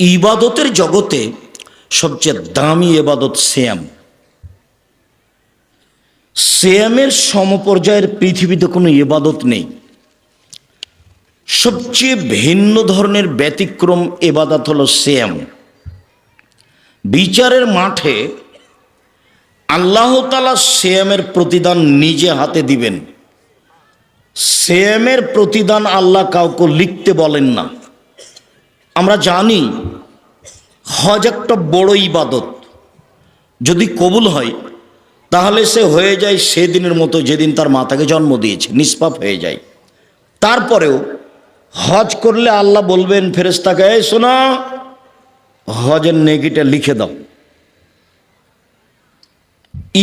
ইবাদতের জগতে সবচেয়ে দামি এবাদত শ্যাম শ্যামের সমপর্যায়ের পৃথিবীতে কোনো ইবাদত নেই। সবচেয়ে ভিন্ন ধরনের ব্যতিক্রম এবাদত হলো শ্যাম বিচারের মাঠে আল্লাহ তালা শ্যামের প্রতিদান নিজে হাতে দিবেন। শ্যামের প্রতিদান আল্লাহ কাউকে লিখতে বলেন না। আমরা জানি হজ একটা বড় ইবাদত। যদি কবুল হয়, তাহলে সে হয়ে যায় সেদিনের মতো যেদিন তার মাতাকে জন্ম দিয়েছে, নিষ্পাপ হয়ে যায়। তারপরেও হজ করলে আল্লাহ বলবেন ফেরেস্তাকে এই শোনা, হজের নেগিটা লিখে দাও।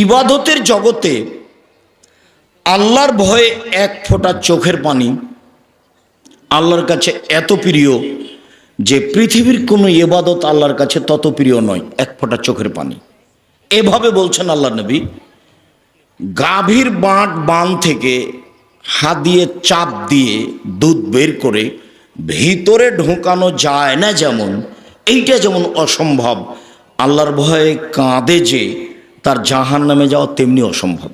ইবাদতের জগতে আল্লাহর ভয়ে এক ফোঁটা চোখের পানি আল্লাহর কাছে এত প্রিয় যে পৃথিবীর কোনো এবাদত আল্লাহর কাছে তত প্রিয় নয়, এক ফোঁটা চোখের পানি। এভাবে বলছেন আল্লাহ নবী, গাভীর বাঁট বান থেকে হাত দিয়ে চাপ দিয়ে দুধ বের করে ভিতরে ঢোকানো যায় না যেমন, এইটা যেমন অসম্ভব, আল্লাহর ভয়ে কাঁদে যে তার জাহান নামে যাওয়া তেমনি অসম্ভব।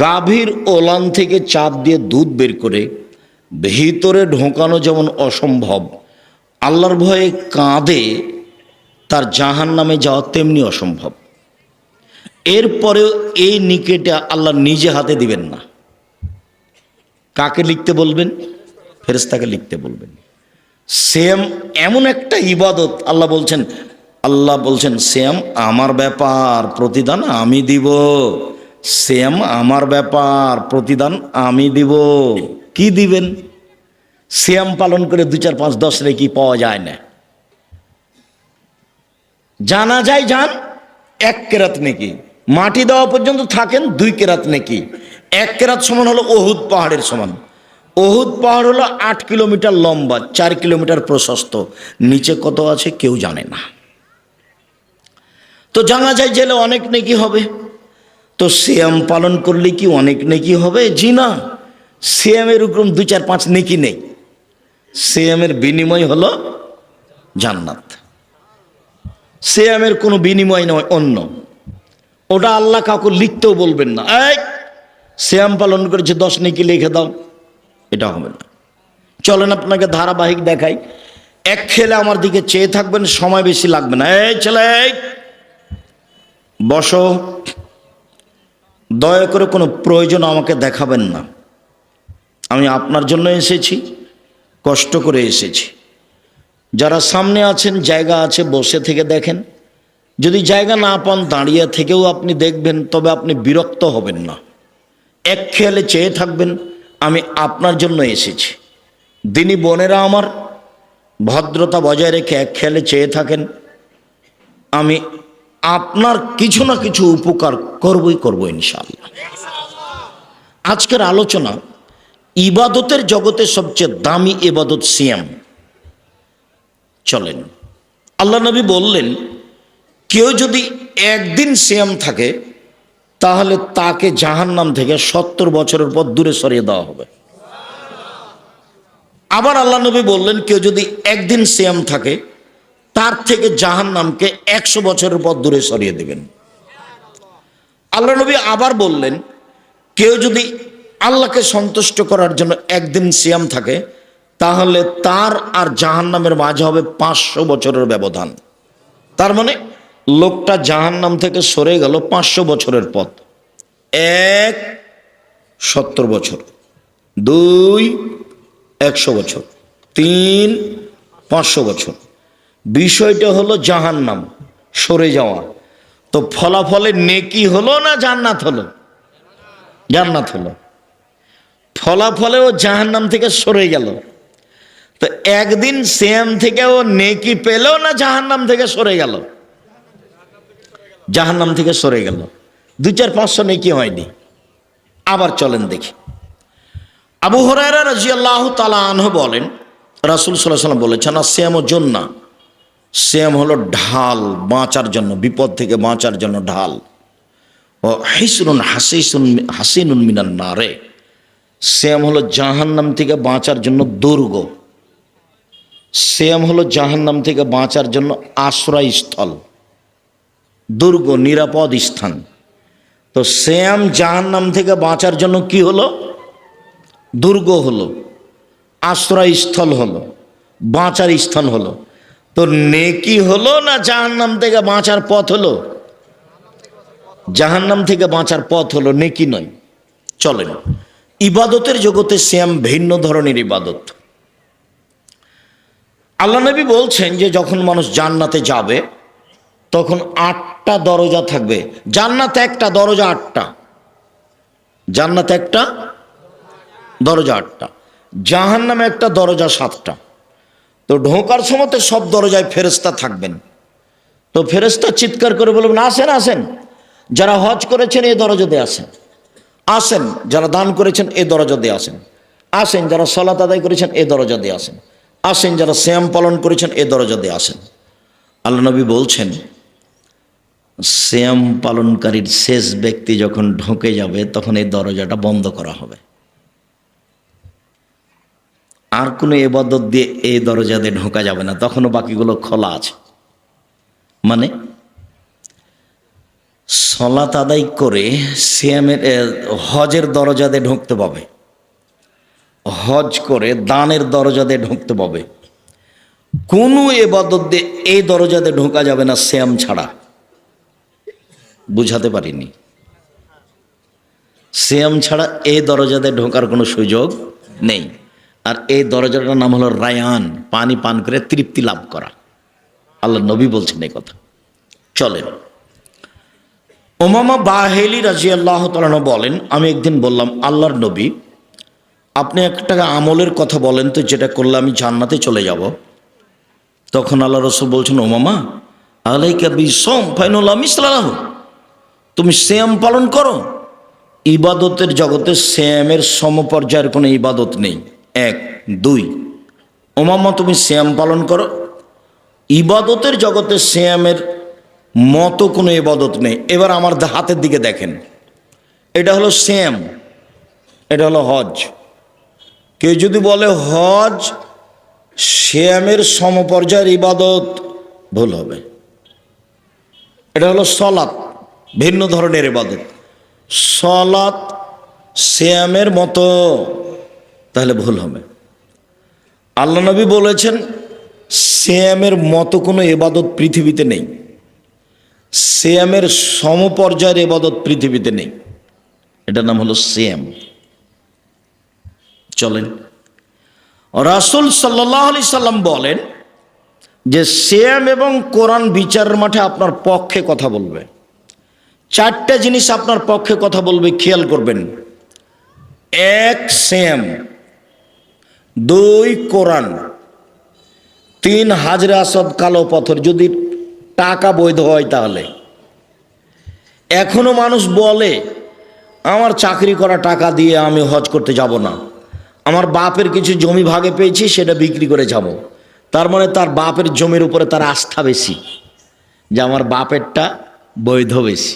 গাভীর ওলান থেকে চাপ দিয়ে দুধ বের করে ভিতরে ঢোকানো যেমন অসম্ভব, আল্লাহর ভয়ে কাঁদে, তার জাহান নামে যাওয়া তেমনি অসম্ভব। এরপরেও এই নিকেটে আল্লাহ নিজে হাতে দিবেন না। কাকে লিখতে বলবেন? ফেরেস্তাকে লিখতে বলবেন। সেম এমন একটা ইবাদত আল্লাহ বলছেন আল্লাহ বলছেন, সেম আমার ব্যাপার প্রতিদান আমি দিব। সেম আমার ব্যাপার প্রতিদান আমি দিব। কি দিবেন? শ্যাম পালন করে দু চার পাঁচ দশ রে কি পাওয়া যায় না। জানা যায় যান এক কেরাত নাকি। মাটি দেওয়া পর্যন্ত থাকেন দুই কেরাত নাকি। এক কেরাত সমান হলো অহুদ পাহাড়ের সমান। ওহুদ পাহাড় হলো আট কিলোমিটার লম্বা, চার কিলোমিটার প্রশস্ত। নিচে কত আছে কেউ জানে না। তো জানা যায় জেলে অনেক নেকি হবে। তো শ্যাম পালন করলে কি অনেক নেকি হবে? জি না। শ্যামের উপর দু চার, পাঁচ নেকি নেই। শ্যামের বিনিময় হলো জান্নাত। শ্যামের কোনো বিনিময় নয়, অন্য। ওটা আল্লাহ কাউকে লিখতেও বলবেন না। এই শ্যাম পালন করেছে, দশ নেকি লিখে দাও। এটা হবে না। চলেন আপনাকে ধারাবাহিক দেখাই। এক খেলে আমার দিকে চেয়ে থাকবেন, সময় বেশি লাগবে না। এই ছেলে বসো। দয়া করে কোনো প্রয়োজন আমাকে দেখাবেন না। আমি আপনার জন্য এসেছি, কষ্ট করে এসেছি। যারা সামনে আছেন, জায়গা আছে, বসে থেকে দেখেন। যদি জায়গা না পান, দাঁড়িয়ে থেকেও আপনি দেখবেন, তবে আপনি বিরক্ত হবেন না। এক খেয়ালে চেয়ে থাকবেন, আমি আপনার জন্য এসেছি। দিনী বোনেরা আমার, ভদ্রতা বজায় রেখে এক খেয়ালে চেয়ে থাকেন। আমি আপনার কিছু না কিছু উপকার করবই, করব ইনশাআল্লাহ। আজকের আলোচনা ইবাদতের জগতে সবচেয়ে দামি ইবাদত সিয়াম। চলেন। আল্লাহ নবী বললেন, কেউ যদি একদিন সিয়াম থাকে, তাহলে তাকে জাহান্নাম থেকে সত্তর বছরের পর দূরে সরিয়ে দেওয়া হবে। আবার আল্লাহ নবী বললেন, কেউ যদি একদিন সিয়াম থাকে, তার থেকে জাহান্নামকে একশো বছরের পর দূরে সরিয়ে দেবেন। আল্লাহ নবী আবার বললেন, কেউ যদি আল্লাহকে সন্তুষ্ট করার জন্য একদিন সিয়াম থাকে, তাহলে তার আর জাহান্নামের মাঝে হবে পাঁচশো বছরের ব্যবধান। তার মানে লোকটা জাহান্নাম থেকে সরে গেল পাঁচশো বছরের পথ। এক সত্তর বছর, দুই একশো বছর, তিন পাঁচশো বছর। বিষয়টা হলো জাহান্নাম, সরে যাওয়া। তো ফলাফলে নেকি হলো না জান্নাত হলো? জান্নাত হলো। ফলাফলে ও জাহান্নাম থেকে সরে গেল। তো একদিন সেম থেকে ও নেকি পেলেও না জাহান্নাম থেকে সরে গেল। জাহান্নাম থেকে সরে গেল। দু চার পাঁচশো নেকি হয়নি। আবার চলেন দেখি। আবু হরাইরা রাজি আল্লাহ তালা আনহ বলেন, রাসুল সাল্লাহ সাল্লাম বলেছেন, আর শ্যাম ও জন্না। শ্যাম হলো ঢাল, বাঁচার জন্য, বিপদ থেকে বাঁচার জন্য ঢাল। ও হিসরুন হাসিসুন, হাসিনুন মিনান নারে। শ্যাম হলো জাহান্নাম থেকে বাঁচার জন্য দুর্গ। শ্যাম হলো জাহান্নাম থেকে বাঁচার জন্য আশ্রয়স্থল। দুর্গ, নিরাপদ স্থান। তো শ্যাম জাহান্নাম থেকে বাঁচার জন্য কি হলো? দুর্গ হলো, আশ্রয়স্থল হলো, বাঁচার স্থান হলো। তো নেকি হলো না জাহান্নাম থেকে বাঁচার পথ হলো? জাহান্নাম থেকে বাঁচার পথ হলো, নেকি নয়। চলেন। ইবাদতের জগতে শ্যাম ভিন্ন ধরনের ইবাদত। আল্লাহ নবী বলছেন যে যখন মানুষ জান্নাতে যাবে, তখন আটটা দরজা থাকবে। জান্নাতে একটা, দরজা আটটা। জান্নাতে একটা, দরজা আটটা। জাহান নামে একটা, দরজা সাতটা। তো ঢোকার সময় তো সব দরজায় ফেরেস্তা থাকবেন। তো ফেরেস্তা চিৎকার করে বলবেন, আসেন আসেন। যারা হজ করেছেন, এই দরজা দিয়ে আসেন। আসেন, যারা দান করেছেন এই দরজা দিয়ে আসেন। আসেন, যারা সলাত আদায় করেছেন এই দরজা দিয়ে আসেন। আসেন, যারা শ্যাম পালন করেছেন এই দরজা দিয়ে আসেন। আল্লাহ নবী বলছেন শ্যাম পালনকারীর শেষ ব্যক্তি যখন ঢোকে যাবে, তখন এই দরজাটা বন্ধ করা হবে। আর কোনো এবাদত দিয়ে এই দরজা দিয়ে ঢোকা যাবে না, তখনও বাকিগুলো খোলা আছে। মানে সলাত আদায় করে সিয়ামের হজের দরজা দিয়ে ঢুকতে পাবে। হজ করে দানের দরজা দিয়ে ঢুকতে পাবে। কোনো এবাদত দিয়ে এই দরজা দিয়ে ঢোকা যাবে না শ্যাম ছাড়া। বুঝাতে পারিনি। শ্যাম ছাড়া এই দরজাতে ঢোকার কোনো সুযোগ নেই। আর এই দরজাটার নাম হলো রায়ান, পানি পান করে তৃপ্তি লাভ করা। আল্লাহ নবী বলছেন এই কথা। চলেন। ওমামা বাহেলি রাজি আল্লাহ তালন বলেন, আমি একদিন বললাম, আল্লাহর নবী, আপনি একটা আমলের কথা বলেন তো, যেটা করলে আমি জান্নাতে চলে যাব। তখন আল্লাহ রসুল বলছেন ওমামা আলাইকা বি তুমি শ্যাম পালন করো। ইবাদতের জগতে শ্যামের সমপর্যায়ের কোনো ইবাদত নেই। এক, দুই ওমামা তুমি শ্যাম পালন করো। ইবাদতের জগতে শ্যামের মতো কোনো ইবাদত নেই। এবার আমার হাতের দিকে দেখেন। এটা হলো শ্যাম এটা হলো হজ। কেউ যদি বলে হজ শ্যামের সমপর্যায়ের ইবাদত, ভুল হবে। এটা হলো সলাৎ, ভিন্ন ধরনের ইবাদত। সলাৎ শ্যামের মতো, তাহলে ভুল হবে। আল্লাহ নবী বলেছেন শ্যামের মতো কোনো এবাদত পৃথিবীতে নেই। শ্যামের সমপর্যায়ের এবাদত পৃথিবীতে নেই। এটার নাম হলো শ্যাম চলেন। রাসুল সাল্লাহ আলি সাল্লাম বলেন যে শ্যাম এবং কোরআন বিচারের মাঠে আপনার পক্ষে কথা বলবে। চারটা জিনিস আপনার পক্ষে কথা বলবে, খেয়াল করবেন। এক শ্যাম দুই, কোরআন। তিন, হাজরে আসাদ, কালো পাথর। যদি টাকা বৈধ হয় তাহলে। এখনও মানুষ বলে, আমার চাকরি করা টাকা দিয়ে আমি হজ করতে যাব না। আমার বাপের কিছু জমি ভাগে পেয়েছি, সেটা বিক্রি করে যাব। তার মানে তার বাপের জমির উপরে তার আস্থা বেশি, যে আমার বাপেরটা বৈধ বেশি।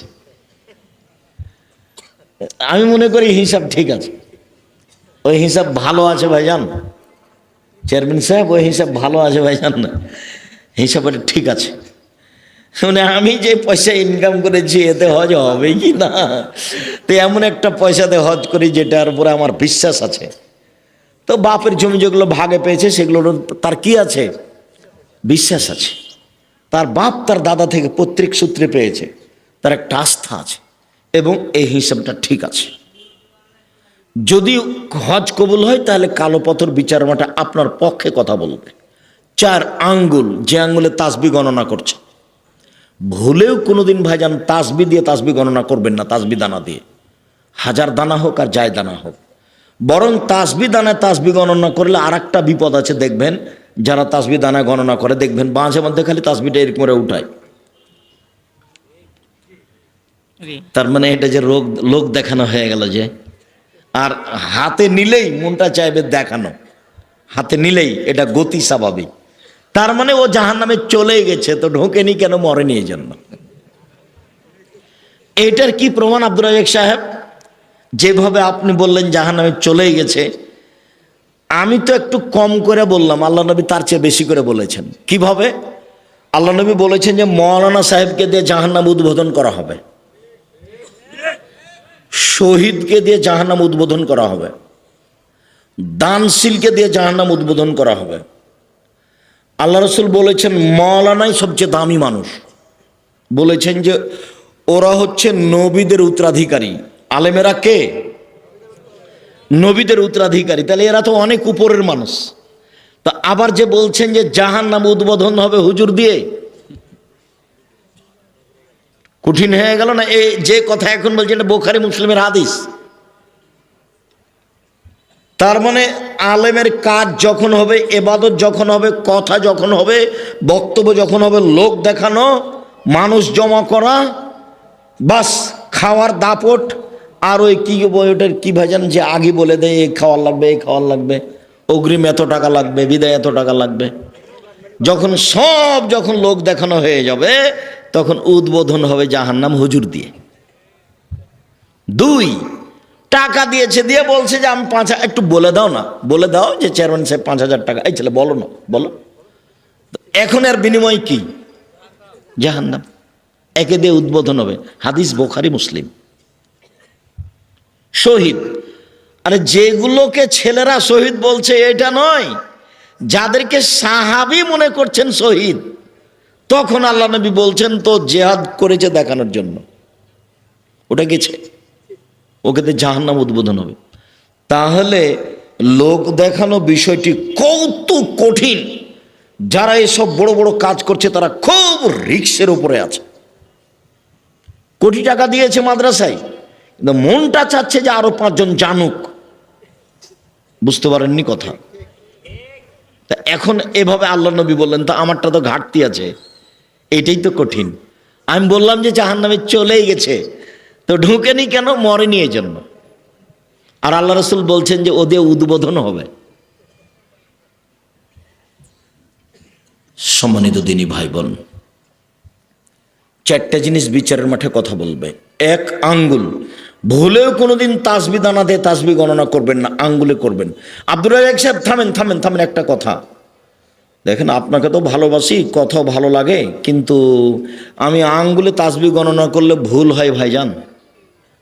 আমি মনে করি হিসাব ঠিক আছে। ওই হিসাব ভালো আছে ভাই ভাইজান। চেয়ারম্যান সাহেব, ওই হিসাব ভালো আছে ভাইজান। না হিসাব ওটা ঠিক আছে। মানে আমি যে পয়সা ইনকাম করেছি এতে হজ হবে কি না? তো এমন একটা পয়সাতে হজ করি যেটার উপরে আমার বিশ্বাস আছে। তো বাপের জমি যেগুলো ভাগে পেয়েছে সেগুলোর তার কি আছে? বিশ্বাস আছে। তার বাপ তার দাদা থেকে পৈতৃক সূত্রে পেয়েছে। তার একটা আস্থা আছে এবং এই হিসাবটা ঠিক আছে। যদি হজ কবুল হয় তাহলে কালো পথর বিচার মাঠে আপনার পক্ষে কথা বলবে। চার আঙ্গুল যে আঙ্গুলে তাসবি গণনা করছে। ভুলেও কোনোদিন ভাইজান তাসবি দিয়ে তাসবি গণনা করবেন না তাসবি দানা দিয়ে। হাজার দানা হোক আর যায় দানা হোক। বরং তাসবি দানায় তাসবি গণনা করলে আর একটা বিপদ আছে দেখবেন যারা তাসবি দানা গণনা করে দেখবেন মাঝে মধ্যে খালি তাসবিটা এরকম করে উঠায়। তার মানে এটা যে রোগ লোক দেখানো হয়ে গেল যে। আর হাতে নিলেই মনটা চাইবে দেখানো। হাতে নিলেই এটা গতি স্বাভাবিক। তার মানে ও জাহান নামে চলে গেছে, তো ঢোকেনি কেন মরেনি এই জন্য এটার কি প্রমাণ আব্দুর রাজাক সাহেব? যেভাবে আপনি বললেন জাহান নামে চলে গেছে, আমি তো একটু কম করে বললাম, আল্লাহ নবী তার চেয়ে বেশি করে বলেছেন। কীভাবে? আল্লাহ নবী বলেছেন যে, মৌলানা সাহেবকে দিয়ে জাহান্নাম উদ্বোধন করা হবে। শহীদকে দিয়ে জাহান্নাম উদ্বোধন করা হবে। দানশীলকে দিয়ে জাহান্নাম উদ্বোধন করা হবে। আল্লাহ রসুল বলেছেন মৌলানাই সবচেয়ে দামি মানুষ। বলেছেন যে, ওরা হচ্ছে নবীদের উত্তরাধিকারী। আলেমেরা কে? নবীদের উত্তরাধিকারী। তাহলে এরা তো অনেক উপরের মানুষ। তা আবার যে বলছেন যে, জাহান নাম উদ্বোধন হবে হুজুর দিয়ে? কঠিন হয়ে গেল না? এই যে কথা এখন বলছেন, এটা বোখারি মুসলিমের হাদিস। তার মানে আলেমের কাজ যখন হবে, এবাদত যখন হবে, কথা যখন হবে, বক্তব্য যখন হবে, লোক দেখানো, মানুষ জমা করা, বাস খাওয়ার দাপট, আর ওই কি ওইটার কি ভাজান যে আগে বলে দেয় এই খাওয়ার লাগবে এই খাওয়ার লাগবে, অগ্রিম এত টাকা লাগবে, বিদায় এত টাকা লাগবে। যখন সব যখন লোক দেখানো হয়ে যাবে, তখন উদ্বোধন হবে জাহান্নাম হুজুর দিয়ে। দুই টাকা দিয়েছে, দিয়ে বলছে যে আমি পাঁচ হাজার, একটু বলে দাও না, বলে দাও যে চেয়ারম্যান সাহেব পাঁচ হাজার টাকা। এই ছেলে, বলো না, বলো। এখন এর বিনিময় কি? জাহান্নাম। একে দিয়ে উদ্বোধন হবে। হাদিস বোখারি, মুসলিম। শহীদ। আরে যেগুলোকে ছেলেরা শহীদ বলছে, এটা নয়। যাদেরকে সাহাবি মনে করছেন শহীদ, তখন আল্লাহ নবী বলছেন, তো জেহাদ করেছে দেখানোর জন্য। ওটা গেছে। ওকে তো জাহান্নাম উদ্বোধন হবে। তাহলে লোক দেখানো বিষয়টি কত কঠিন। যারা এসব বড় বড় কাজ করছে, তারা খুব রিক্সের উপরে আছে। কোটি টাকা দিয়েছে মাদ্রাসায়, কিন্তু মনটা চাচ্ছে যে আরও পাঁচজন জানুক। বুঝতে পারেননি কথা? তা এখন এভাবে আল্লাহ নবী বললেন, তা আমারটা তো ঘাটতি আছে। এটাই তো কঠিন। আমি বললাম যে জাহান নামে চলেই গেছে। তো ঢুকেনি কেন? মরেনি এই জন্য আর আল্লাহ রসুল বলছেন যে, ওদের উদ্বোধন হবে। সম্মানিত দিনী ভাই বোন চারটা জিনিস বিচারের মাঠে কথা বলবে। এক, আঙ্গুল। ভুলেও কোনোদিন তাসবি দানা দিয়ে তাসবি গণনা করবেন না, আঙ্গুলে করবেন। আব্দুল রাজাক সাহেব, থামেন থামেন থামেন, একটা কথা। দেখেন, আপনাকে তো ভালোবাসি কথা ভালো লাগে, কিন্তু আমি আঙ্গুলে তাসবি গণনা করলে ভুল হয় ভাইজান।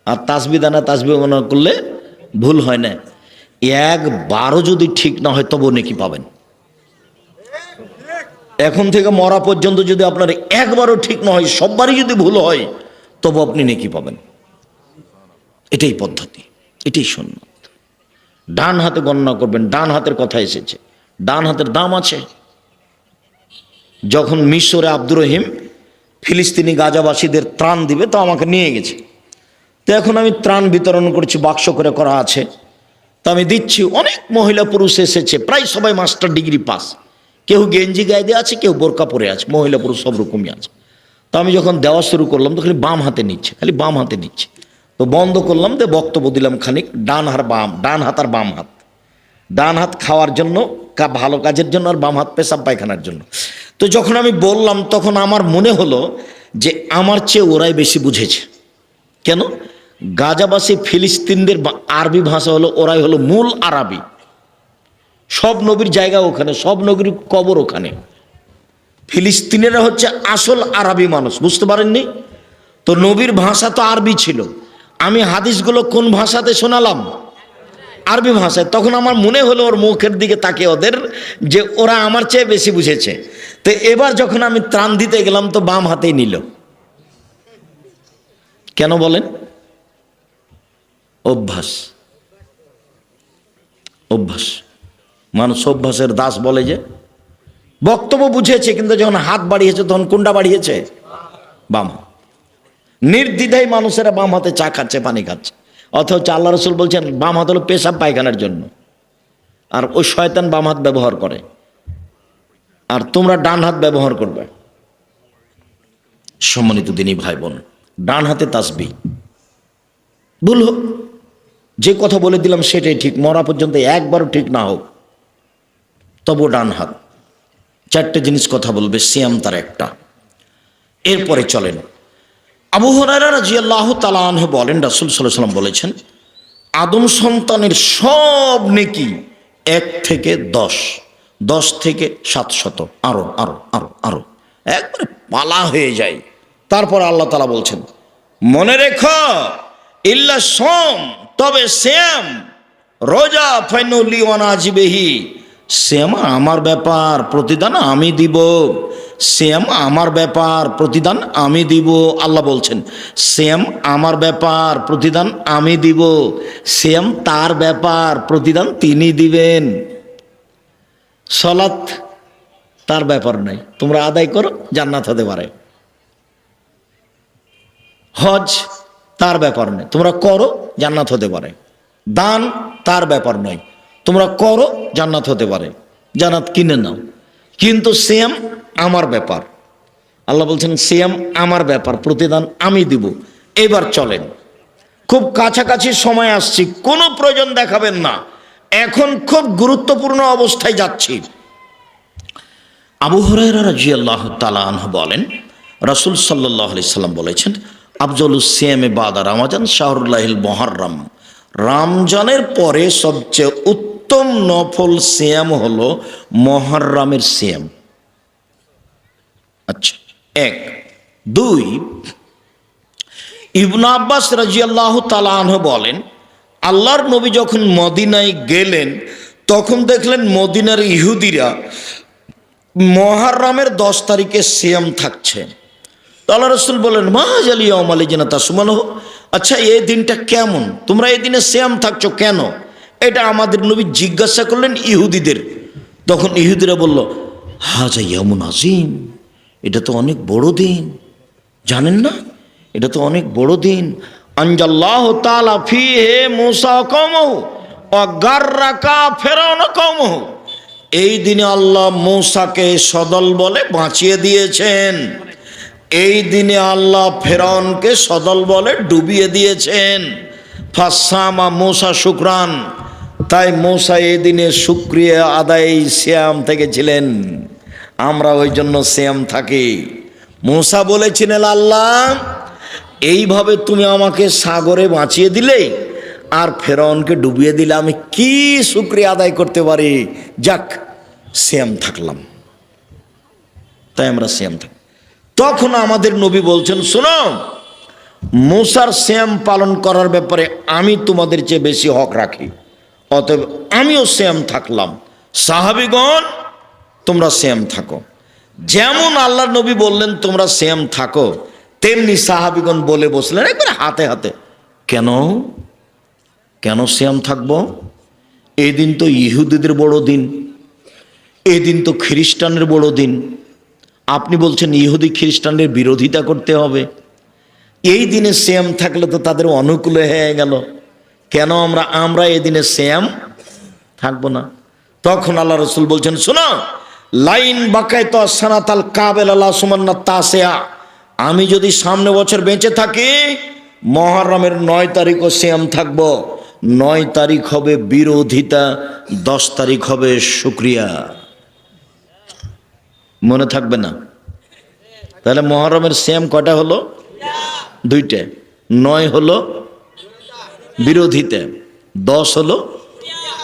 আর তাসবি দানা তাসবি গণনা করলে ভুল হয় না। একবারও যদি ঠিক না হয় তবু নাকি পাবেন। এখন থেকে মরা পর্যন্ত যদি আপনার একবারও ঠিক না হয়, সববারই যদি ভুল হয় তবু আপনি নেকি পাবেন। এটাই পদ্ধতি, এটাই সুন্নত। ডান হাতে গণনা করবেন, ডান হাতের কথা এসেছে। ডান হাতের দাম আছে। যখন মিশরে আব্দুর রহিম ফিলিস্তিনি গাজাবাসীদের ত্রাণ দিবে, তো আমাকে নিয়ে গেছে। তো এখন আমি ত্রাণ বিতরণ করছি, বাক্স করে করা আছে। তো আমি দিচ্ছি, অনেক মহিলা পুরুষ এসেছে, প্রায় সবাই মাস্টার ডিগ্রি পাস। কেউ গেঞ্জি গায়ে দিয়ে আছে, কেউ বোরকা পরে আছে, মহিলা পুরুষ সব রকমই আছে। তো আমি যখন দেওয়া শুরু করলাম, তো খালি বাম হাতে নিচ্ছে, খালি বাম হাতে নিচ্ছে। তো বন্ধ করলাম তো বক্তব্য দিলাম খানিক, ডান হার বাম, ডান হাত আর বাম হাত। ডান হাত খাওয়ার জন্য ভালো কাজের জন্য আর বাম হাত পেশাব পায়খানার জন্য। তো যখন আমি বললাম, তখন আমার মনে হলো যে আমার চেয়ে ওরাই বেশি বুঝেছে। কেন? গাজাবাসী ফিলিস্তিনদের আরবি ভাষা হলো, ওরাই হলো মূল আরবি। সব নবীর জায়গা ওখানে, সব নবীর কবর ওখানে। ফিলিস্তিনেরা হচ্ছে আসল আরবি মানুষ, বুঝতে পারেননি? তো নবীর ভাষা তো আরবি ছিল। আমি হাদিসগুলো কোন ভাষাতে শোনালাম? আরবি ভাষায়। তখন আমার মনে হলো ওর মুখের দিকে তাকে ওদের যে ওরা আমার চেয়ে বেশি বুঝেছে। তো এবার যখন আমি ত্রাণ দিতে গেলাম, তো বাম হাতেই নিল। কেন বলেন? অভ্যাস। অভ্যাস। মানুষ অভ্যাসের দাস বলে যে, বক্তব্য বুঝেছে কিন্তু যখন হাত বাড়িয়েছে, তখন কোনটা বাড়িয়েছে? বাম। নির্দ্বিধায় মানুষেরা বাম হাতে চা খাচ্ছে, পানি খাচ্ছে। অথচ আল্লাহ রসুল বলছেন, বাম হাত হলো পেশাব পায়খানার জন্য। আর ওই শয়তান বাম হাত ব্যবহার করে। আর তোমরা ডান হাত ব্যবহার করবে। সম্মানিত দিনই ভাই বোন, ডান হাতে তাসবি ভুল হোক। যে কথা বলে দিলাম সেটাই ঠিক, মরা পর্যন্ত একবারও ঠিক না হোক, তবু ডান হাত। চারটে জিনিস কথা বলবে, সিয়াম তার একটা। এরপরে চলেন। আবু হরারা রাজি আল্লাহ তালাহ বলেন, রাসুল সাল্লাহ সাল্লাম বলেছেন, আদম সন্তানের সব নেকি এক থেকে দশ দশ থেকে সাতশত আরও আরও আরও আরও। একবারে পালা হয়ে যায়। তারপর আল্লাহ তালা বলছেন, মনে রেখ, ইল্লা সোম তবে শ্যাম রোজা ফাইনুলি অনাজিবেহি শ্যাম আমার ব্যাপার প্রতিদান আমি দিব। শ্যাম আমার ব্যাপার প্রতিদান আমি দিব, আল্লাহ বলছেন। শ্যাম আমার ব্যাপার প্রতিদান আমি দিব। শ্যাম তার ব্যাপার প্রতিদান তিনি দিবেন। সলাৎ তার ব্যাপার নাই, তোমরা আদায় করো, জান্নাত হতে পারে। হজ তার ব্যাপার নেই তোমরা করো, জান্নাত হতে পারে। দান তার ব্যাপার নয়। তোমরা করো, জান্নাত হতে পারে। জান্নাত কিনে নাও। কিন্তু সেম আমার ব্যাপার। আল্লাহ বলছেন সেম আমার ব্যাপার, প্রতিদান আমি দিব। এবার চলেন। খুব কাছাকাছি সময় আসছি, কোনো প্রয়োজন দেখাবেন না। এখন খুব গুরুত্বপূর্ণ অবস্থায় যাচ্ছি। আবু হরাইরা রাজি আল্লাহ তালাহ বলেন, রাসুল সাল্লাহ আলি সাল্লাম বলেছেন আফজল সিয়ামে বাদা রামাজান শাহরুল্লাহিল মহারম রামজানের পরে সবচেয়ে উত্তম নফল সিয়াম হলো মহারমের সিয়াম। আচ্ছা এক। দুই, ইবনা আব্বাস রাজিয়াল্লাহ তালাহ বলেন, আল্লাহর নবী যখন মদিনায় গেলেন, তখন দেখলেন মদিনার ইহুদিরা মহারামের দশ তারিখে সিয়াম থাকছে। আল্লাহ রসুল বলেন মাহাজ আলী আমালি জিনা তাসুমান আচ্ছা এই দিনটা কেমন? তোমরা এই দিনে শ্যাম থাকছো কেন? এটা আমাদের নবী জিজ্ঞাসা করলেন ইহুদিদের। তখন ইহুদিরা বলল, হাজা ইয়ামুন আজিম এটা তো অনেক বড় দিন। জানেন না? এটা তো অনেক বড় দিন। আঞ্জাল্লাহ তালা ফি হে মুসা কমহ অগার রাকা ফেরাউন কমহ এই দিনে আল্লাহ মৌসাকে সদল বলে বাঁচিয়ে দিয়েছেন। এই দিনে আল্লাহ ফেরাউনকে সদল বলে ডুবিয়ে দিয়েছেন। ফাসামা মৌসা শুক্রান। তাই মৌসা এই দিনে সুক্রিয়া আদায় শ্যাম থেকে ছিলেন। আমরা ওই জন্য শ্যাম থাকি। মৌসা বলেছিলেন, আল্লাহ, এইভাবে তুমি আমাকে সাগরে বাঁচিয়ে দিলে আর ফেরাউনকে ডুবিয়ে দিলে আমি কি শুক্রিয়া আদায় করতে পারি? যাক শ্যাম থাকলাম। তাই আমরা শ্যাম থাকি। তখন আমাদের নবী বলছেন, শোনো, মুসার শ্যাম পালন করার ব্যাপারে আমি তোমাদের চেয়ে বেশি হক রাখি। অতএব আমিও শ্যাম থাকলাম। সাহাবিগণ, তোমরা শ্যাম থাকো। যেমন আল্লাহ নবী বললেন, তোমরা শ্যাম থাকো। তেমনি সাহাবিগণ বলে বসলেন, একবারে হাতে হাতে। কেন? কেন শ্যাম থাকব? এই দিন তো ইহুদিদের বড় দিন। এই দিন তো খ্রিস্টানের বড় দিন। আপনি বলছেন ইহুদি খ্রিস্টানদের বিরোধিতা করতে হবে। এই দিনে শ্যাম থাকলে তো তাদের অনুকূলে হয়ে গেল। কেন আমরা আমরা এই দিনে শ্যাম থাকব না? তখন আল্লাহ রসুল বলছেন, শোনো, লাইন বাকায় তো সানাতাল কাবেল আল্লাহ সুমান্না তাসেয়া। আমি যদি সামনে বছর বেঁচে থাকি, মহারমের নয় তারিখও শ্যাম থাকব। নয় তারিখ হবে বিরোধিতা, দশ তারিখ হবে শুক্রিয়া। মনে থাকবে না। তাহলে মহরমের শ্যাম কটা হলো? দুইটা। নয় হলো বিরোধিতা। দশ হলো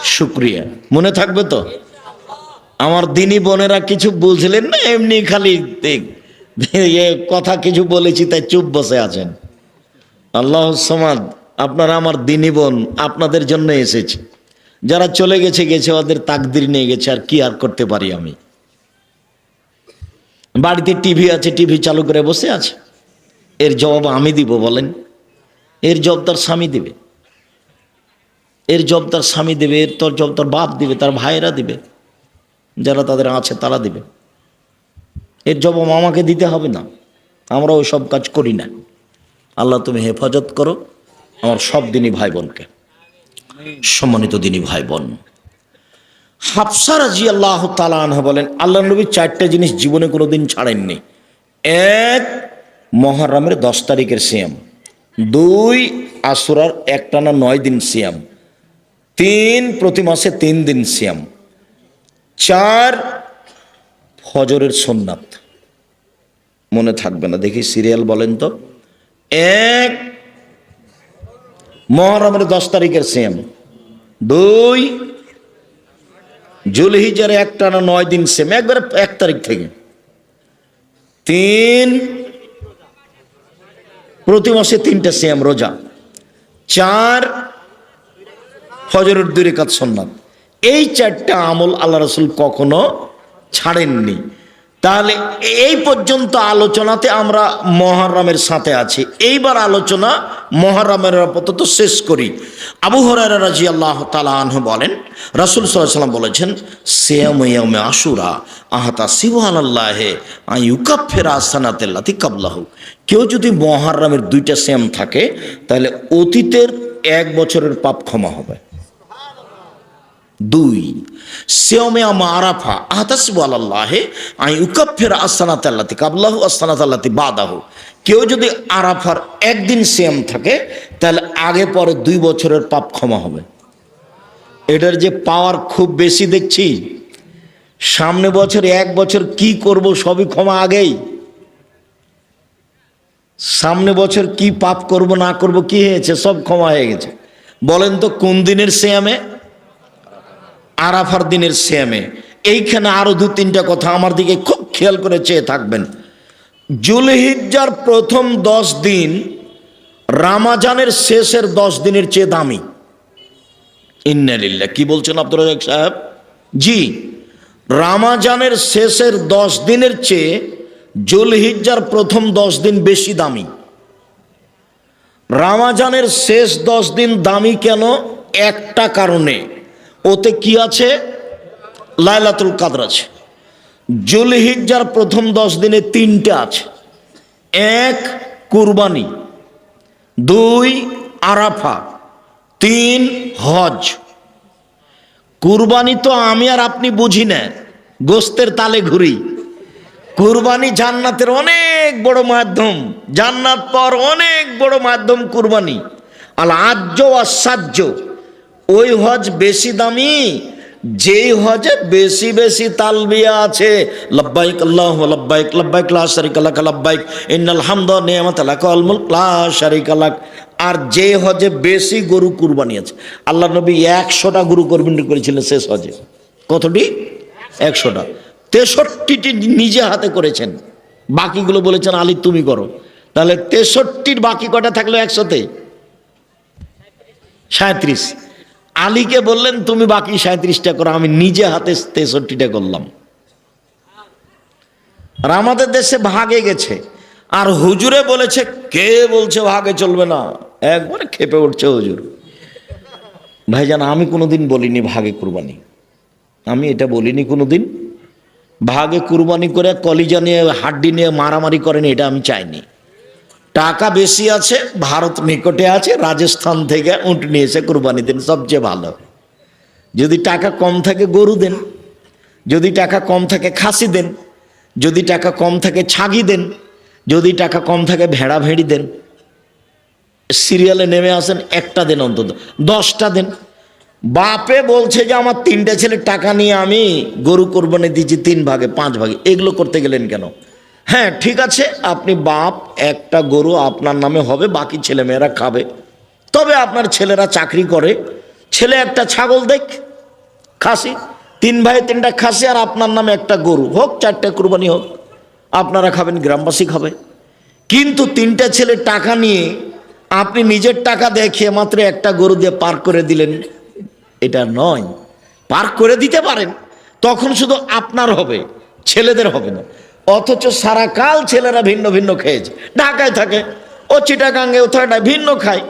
শুক্রিয়া। মনে থাকবে তো? আমার দিনী বোনেরা কিছু বুঝলেন না, এমনি খালি কথা কিছু বলেছি, তাই চুপ বসে আছেন। আল্লাহ সমাদ, আপনারা আমার দিনী বোন, আপনাদের জন্য এসেছে। যারা চলে গেছে গেছে, ওদের তাকদির নিয়ে গেছে, আর কি আর করতে পারি আমি? বাড়িতে টিভি আছে, টিভি চালু করে বসে আছে। এর জবাব আমি দিব, বলেন। এর জব তার স্বামী দেবে। এর জব তার স্বামী দেবে, এর তোর জব তার বাপ দিবে, তার ভাইয়েরা দিবে। যারা তাদের আছে, তারা দিবে। এর জবাব আমাকে দিতে হবে না। আমরা ওই সব কাজ করি না। আল্লাহ তুমি হেফাজত করো, আমার সব দিনই ভাই বোনকে সম্মানিত দিনই ভাই বোন হাফসা রাজি আল্লাহ তালাহ বলেন, আল্লাহ নবী চারটে জিনিস জীবনে কোনো দিন ছাড়েননি। এক, মহারামের দশ তারিখের সিয়াম। দুই, আসুরার একটানা নয় দিন সিয়াম। তিন, প্রতি মাসে তিন দিন সিয়াম। চার, ফজরের সোননাথ মনে থাকবে না, দেখি সিরিয়াল বলেন তো। এক, মহরমের দশ তারিখের সিয়াম। দুই জুলহিজার এক টানা নয় দিন সেম, একবারে এক তারিখ থেকে। তিন, প্রতি মাসে তিনটা সেম, রোজা। চার, ফজরের দুই রেখাত সন্ন্যাত। এই চারটা আমল আল্লাহ রসুল কখনো ছাড়েননি। তাহলে এই পর্যন্ত আলোচনাতে আমরা মহারামের সাথে আছি। এইবার আলোচনা মহারামের আপাতত শেষ করি। আবু হরারা রাজি আল্লাহ তালা আনহু বলেন, রাসুল সাল্লাম বলেছেন, সেয়ামে আশুরা, আহাতা সিবহান আল্লাহে আইউকাফের আসানাতেল্লাতি কাবলাহু। কেউ যদি মহারামের দুইটা সেম থাকে, তাহলে অতীতের এক বছরের পাপ ক্ষমা হবে। দুই সেওমে আমা আরাফা, আহতাসিবু আল্লাহে আই উকাফের আসানাত আল্লাতি কাবলাহু আসানাত আল্লাতি বাদাহু। কেউ যদি আরাফার একদিন সেম থাকে, তাহলে আগে পরে দুই বছরের পাপ ক্ষমা হবে। এটার যে পাওয়ার খুব বেশি দেখছি, সামনে বছর এক বছর কি করব সবই ক্ষমা আগেই। সামনে বছর কি পাপ করব না করব কি হয়েছে সব ক্ষমা হয়ে গেছে। বলেন তো কোন দিনের সেয়ামে? আরাফার দিনের শ্যামে। এইখানে আরও দু তিনটা কথা আমার দিকে খুব খেয়াল করে চেয়ে থাকবেন। জুলহিজ্জার প্রথম দশ দিন রামাজানের শেষের দশ দিনের চেয়ে দামি। ইন্নালিল্লা কি বলছেন আব্দুল রাজাক সাহেব? জি, রামাজানের শেষের দশ দিনের চেয়ে জুলহিজ্জার প্রথম দশ দিন বেশি দামি। রামাজানের শেষ দশ দিন দামি কেন? একটা কারণে। ওতে কি আছে? লাইলাতুল কাদর আছে। জুলহিজ্জার প্রথম দশ দিনে তিনটে আছে। এক, কুরবানি। দুই, আরাফা। তিন, হজ। কুরবানি তো আমি আর আপনি বুঝি না। গোস্তের তালে ঘুরি। কুরবানি জান্নাতের অনেক বড় মাধ্যম। জান্নাত পর অনেক বড় মাধ্যম কুরবানি। আল আজ্য আর আসাহ্য ওই হজ বেশি দামি, যেই হজে বেশি বেশি তালবিয়া আছে। লব্বাইক আল্লাহ লব্বাইক লব্বাইক লা শারিকা লাক, লব্বাইক ইন্নাল হামদ নিয়ামাত লাক ওয়াল মুলক, লা শারিকা লাক। আর যে হজে বেশি গরু কুরবানি আছে, আল্লাহ নবী একশোটা গরু কুরবানি করেছিলেন শেষ হজে। কতটি? একশোটা। তেষট্টিটি নিজে হাতে করেছেন। বাকিগুলো বলেছেন, আলী, তুমি করো। তাহলে তেষট্টির বাকি কটা থাকল একশোতে সাঁত্রিশ। আলীকে বললেন, তুমি বাকি সাঁত্রিশটা করো, আমি নিজে হাতে তেষট্টিটা করলাম। আর আমাদের দেশে ভাগে গেছে। আর হুজুরে বলেছে, কে বলছে ভাগে চলবে না? একবারে খেপে উঠছে হুজুর। ভাই ভাইজান, আমি কোনোদিন বলিনি ভাগে কুরবানি। আমি এটা বলিনি কোনোদিন। ভাগে কুরবানি করে কলিজা নিয়ে, হাড্ডি নিয়ে মারামারি করেনি, এটা আমি চাইনি। টাকা বেশি আছে, ভারত নিকটে আছে, রাজস্থান থেকে উঁট নিয়ে এসে কুরবানি দেন, সবচেয়ে ভালো। যদি টাকা কম থাকে, গরু দেন। যদি টাকা কম থাকে, খাসি দেন। যদি টাকা কম থাকে, ছাগি দেন। যদি টাকা কম থাকে ভেড়া ভেড়ি দেন। সিরিয়ালে নেমে আসেন, একটা দিন অন্তত, দশটা দিন। বাপে বলছে যে, আমার তিনটা ছেলে টাকা নিয়ে আমি গরু কোরবানি দিচ্ছি তিন ভাগে, পাঁচ ভাগে। এগুলো করতে গেলেন কেন? হ্যাঁ ঠিক আছে, আপনি বাপ, একটা গরু আপনার নামে হবে, বাকি ছেলেমেয়েরা খাবে। তবে আপনার ছেলেরা চাকরি করে। ছেলে একটা ছাগল দেখ, খাসি। তিন ভাই, তিনটা খাসি, আর আপনার নামে একটা গরু। হোক, চারটে কুরবানি হোক, আপনারা খাবেন, গ্রামবাসী খাবে। কিন্তু তিনটা ছেলে টাকা নিয়ে আপনি নিজের টাকা দেখিয়ে মাত্র একটা গরু দিয়ে পার করে দিলেন, এটা নয়। পার করে দিতে পারেন, তখন শুধু আপনার হবে, ছেলেদের হবে না। অথচ সারা কাল ছেলেরা ভিন্ন ভিন্ন খেয়েছে। ঢাকায় থাকে, ও চিটাগাঙ্গে ও ওথায় ভিন্ন খায়।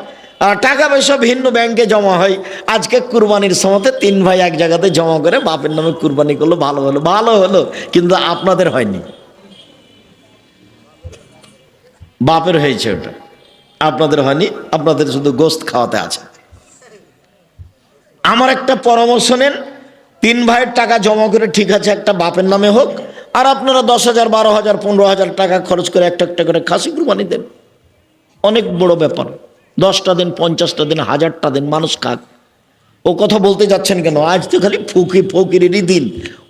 আর টাকা পয়সা ভিন্ন ব্যাংকে জমা হয়। আজকে কুরবানির সময়তে তিন ভাই এক জায়গাতে জমা করে বাপের নামে কুরবানি করল, ভালো হলো ভালো হলো, কিন্তু আপনাদের হয়নি। বাপের হয়েছে ওটা। আপনাদের হয়নি, আপনাদের শুধু গোস্ত খাওয়াতে আছে। আমার একটা পরামর্শ নেন, তিন ভাইয়ের টাকা জমা করে ঠিক আছে, একটা বাপের নামে হোক আর আপনারা দশ হাজার, বারো হাজার, পনেরো হাজার টাকা খরচ করে একটা একটা করে খাসি কুরবানি দেন। অনেক বড় ব্যাপার। দশটা দিন, পঞ্চাশটা দিন, হাজারটা দিন মানুষ খাক। ও কথা বলতে যাচ্ছেন কেন? আজ তো খালি ফুকি ফকিরেরই দিন।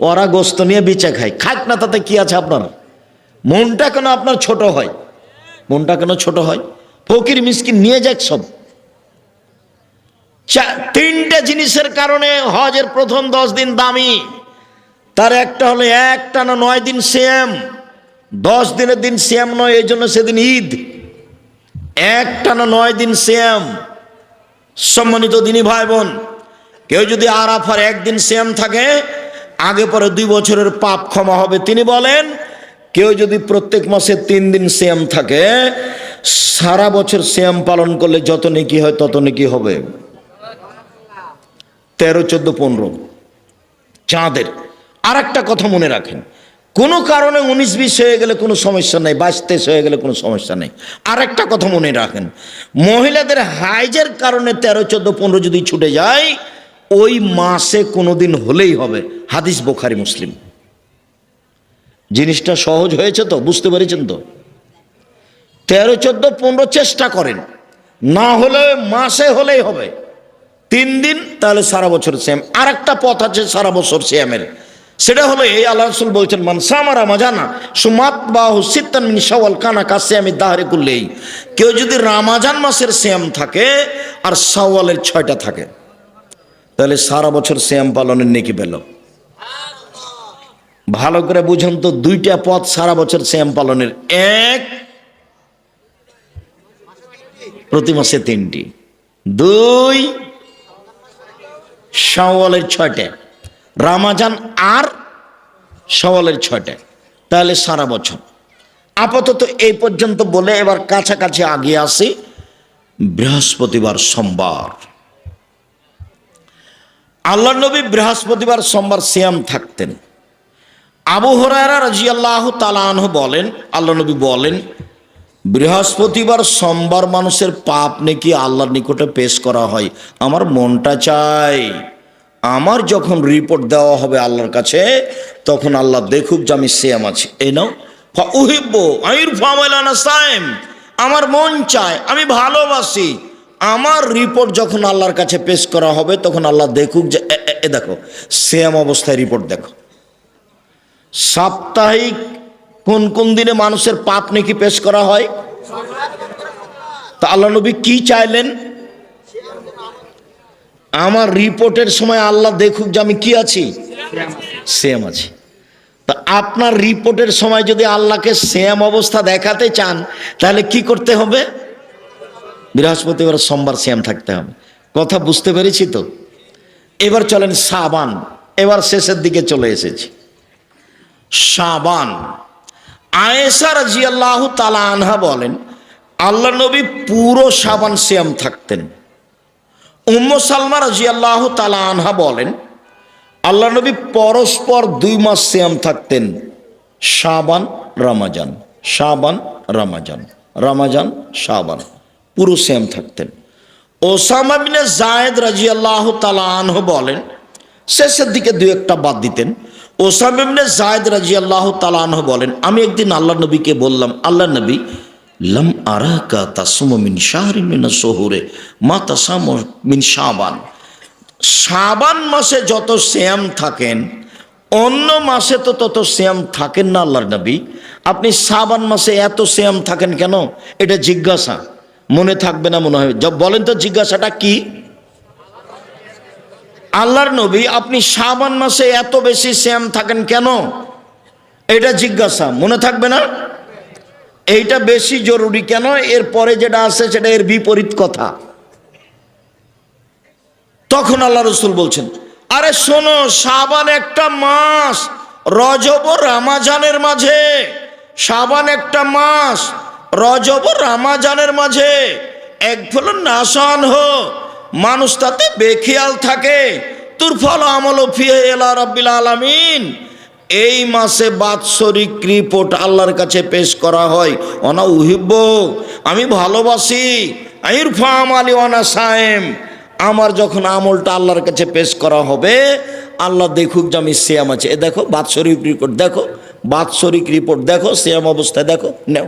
ওরা গোস্ত নিয়ে বেঁচে খায়। খাক না, তাতে কি আছে আপনার? মনটা কেন আপনার ছোট হয়? মনটা কেন ছোট হয়? ফকির, মিসকিন নিয়ে যাক সব। তিনটে জিনিসের কারণে হজের প্রথম দশ দিন দামি। তার একটা হলো একটা না নয় দিন সেম দশ দিনের দিন শ্যাম নয়, এই জন্য সেদিন ঈদ। একটা না নয় দিন শ্যাম সম্মানিত দিনই ভাই বোন কেউ যদি আরাফার একদিন শ্যাম থাকে, আগে পরে দুই বছরের পাপ ক্ষমা হবে। তিনি বলেন, কেউ যদি প্রত্যেক মাসে তিন দিন শ্যাম থাকে, সারা বছর শ্যাম পালন করলে যত নেকি হয় তত নেকি হবে। তেরো, চোদ্দ, পনেরো, চাঁদের। আর একটা কথা মনে রাখেন। কোনো কারণে উনিশ বিশ হয়ে গেলে কোনো সমস্যা নেই, বাইশ তেইশ হয়ে গেলে কোনো সমস্যা নেই। আর একটা কথা মনে রাখেন, মহিলাদের হাইজের কারণে তেরো, চোদ্দ, পনেরো যদি ছুটে যায়, ওই মাসে কোনো দিন হলেই হবে, হাদিস বোখারি মুসলিম। জিনিসটা সহজ হয়েছে তো, বুঝতে পেরেছেন তো? তেরো, চোদ্দ, পনেরো চেষ্টা করেন, না হলে মাসে হলেই হবে। তিন দিন, তাহলে সারা বছর সেম আর একটা পথ আছে সারা বছর সেমের সেটা হলো এই আল্লাহ রসুল বলছেন, মান সামারা মাজানা সুমাত বাহু সিত্তান মিন শাওয়াল কানা কাছে আমি দাহারে করলেই কেউ যদি রামাজান মাসের শ্যাম থাকে আর শাওয়ালের ছয়টা থাকে, তাহলে সারা বছর শ্যাম পালনের নেকি পেল। ভালো করে বুঝুন তো, দুইটা পথ সারা বছর শ্যাম পালনের, এক প্রতি মাসে তিনটি, দুই শাওয়ালের ছয়টা। রামাজান আর শাওয়ালের ছয়টা তাহলে সারা বছর। আপাতত এই পর্যন্ত বলে এবার কাছাকাছি আগিয়ে আসি। বৃহস্পতিবার সোমবার। আল্লাহ নবী বৃহস্পতিবার সোমবার সিয়াম থাকতেন। আবু হরারা রাজিয়াল্লাহ তালানহ বলেন আল্লাহ নবী বলেন, বৃহস্পতিবার সোমবার মানুষের পাপ নাকি আল্লাহর নিকটে পেশ করা হয়। আমার মনটা চাই। আমার যখন রিপোর্ট দেওয়া হবে আল্লাহর কাছে, তখন আল্লাহ দেখুক যে আমি সেম আছি। এই নাও। উহিব্ব আমির ফামাইলানা সাইম। আমার মন চায়, আমি ভালোবাসি। আমার রিপোর্ট যখন আল্লাহর কাছে পেশ করা হবে, তখন আল্লাহ দেখুক যে, এ- দেখো সেম অবস্থায় রিপোর্ট দেখো। সাপ্তাহিক কোন কোন দিনে মানুষের পাপ নাকি পেশ করা হয়? তা আল্লাহ নবী কি চাইলেন? আমার রিপোর্টের সময় আল্লাহ দেখুক যে আমি কি আছি। সেম আছি। তা আপনার রিপোর্টের সময় যদি আল্লাহকে সেম অবস্থা দেখাতে চান, তাহলে কি করতে হবে? বৃহস্পতিবার সোমবার সেম থাকতে হবে। কথা বুঝতে পেরেছি তো? এবার চলেন সাবান। এবার শেষের দিকে চলে এসেছি। সাবান। আয়েশা রাজিয়াল্লাহ তালা আনহা বলেন, আল্লাহ নবী পুরো সাবান শ্যাম থাকতেন। উম্ম সালমা রাজিয়াল্লাহ তালা আনহা বলেন, আল্লাহ নবী পরস্পর দুই মাস শ্যাম থাকতেন সাবান রামাজান সাবান রামাজান রামাজান সাবান পুরো শ্যাম থাকতেন। ওসামা বিনে জায়েদ রাজিয়াল্লাহ তালা আনহু বলেন, শেষের দিকে দু একটা বাদ দিতেন। ওসাম ইবনে জায়দ রাজি আল্লাহ তালাহ বলেন, আমি একদিন আল্লাহ নবীকে বললাম, আল্লাহ নবী লম আরাকা তাসুম মিন শাহরি মিন শহুরে মা তাসাম মিন শাবান শাবান মাসে যত শ্যাম থাকেন, অন্য মাসে তো তত শ্যাম থাকেন না আল্লাহর নবী। আপনি শাবান মাসে এত শ্যাম থাকেন কেন? এটা জিজ্ঞাসা। মনে থাকবে না, মনে হয় বলেন তো জিজ্ঞাসাটা কি? আল্লাহর নবী, আপনি শাবান মাসে এত বেশি শ্যাম থাকেন কেন? এটা জিজ্ঞাসা। মনে থাকবে না? এইটা বেশি জরুরি কেন? এর পরে যেটা আছে সেটা এর বিপরীত কথা। তখন আল্লাহ রসুল বলছেন, আরে শোনো সাবান একটা মাস, রজব রামাজানের মাঝে সাবান একটা মাস, রজব রামাজানের মাঝে, এক ফল নাসান হো, মানুষ তাতে বেখিয়াল থাকে। তোর ফল আমল ফিয়ে এলা রব্বিল আলামিন। এই মাসে বাৎসরিক রিপোর্ট আল্লাহর কাছে পেশ করা হয়। অনা উহিব আমি ভালোবাসি। আইর ফাম আলী অনা সায়েম, আমার যখন আমলটা আল্লাহর কাছে পেশ করা হবে, আল্লাহ দেখুক যে আমি শ্যাম আছে। এ দেখো, বাৎসরিক রিপোর্ট দেখো, বাৎসরিক রিপোর্ট দেখো শ্যাম অবস্থায় দেখো, নেও।